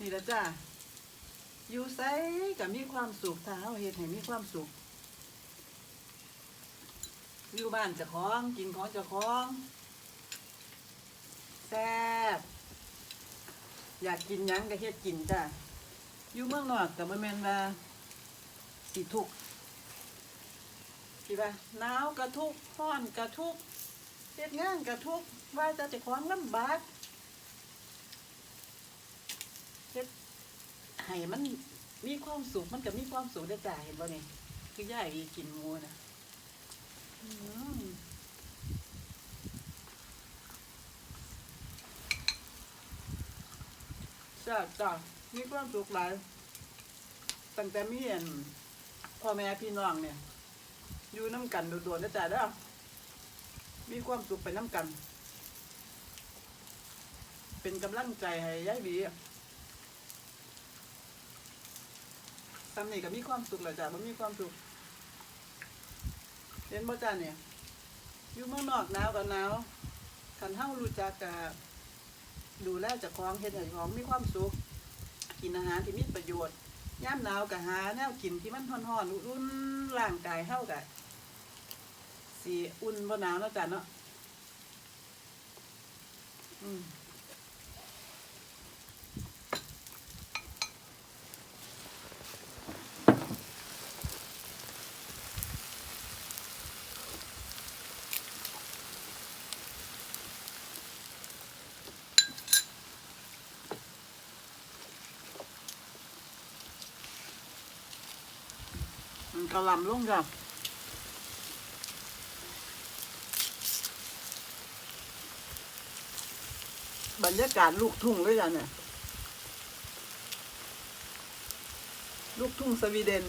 นี่ละจ้าอยู่ไสก็มีความสุขถ้าเฮาเฮ็ดให้มีความสุข อยู่บ้านเจ้าของกินของเจ้าของแซ่บอยากกินยังก็เฮ็ดกินจ้าอยู่เมืองนอกก็บ่แมนว่าสิทุกข์สิว่าหนาวก็ทุกข้อนก็ทุกเฮ็ดงานก็ทุกว่าแต่เจ้าของลำบาก ฮ็ดให้มันมีความสุขมันก็มีความสุขได้จ้าเห็นบ่นี่คือยายกินหมูนะอืมจ้าจ้ามีความสุขหลายตั้งแต่มีเห็นพ่อแม่พี่น้องเนี่ย อยู่น้ำกันโดดๆนะจ๊ะเด้อมีความสุขไปน้ำกัน เป็นกำลังใจให้ยายบี ตำนี่ก็มีความสุขแหละจ้ะมันมีความสุขเห็นบ่จ้าเนี่ยอยู่เมืองนอกหนาวกับหนาวคันเฮารู้จักกะดูแลจ้าของเฮ็ดให้เจ้าของมีความสุข กินอาหารที่มีประโยชน์ยามหนาวก็หาแนวกินที่มันร้อนๆอุ่นร่างกายเฮาก็สิอุ่นบ่หนาวนะจ้ะเนาะอืม กระลำลงจ้ะบรรยากาศลูกทุ่งด้วยจ้ะเนี่ย ลูกทุ่งสวีเดน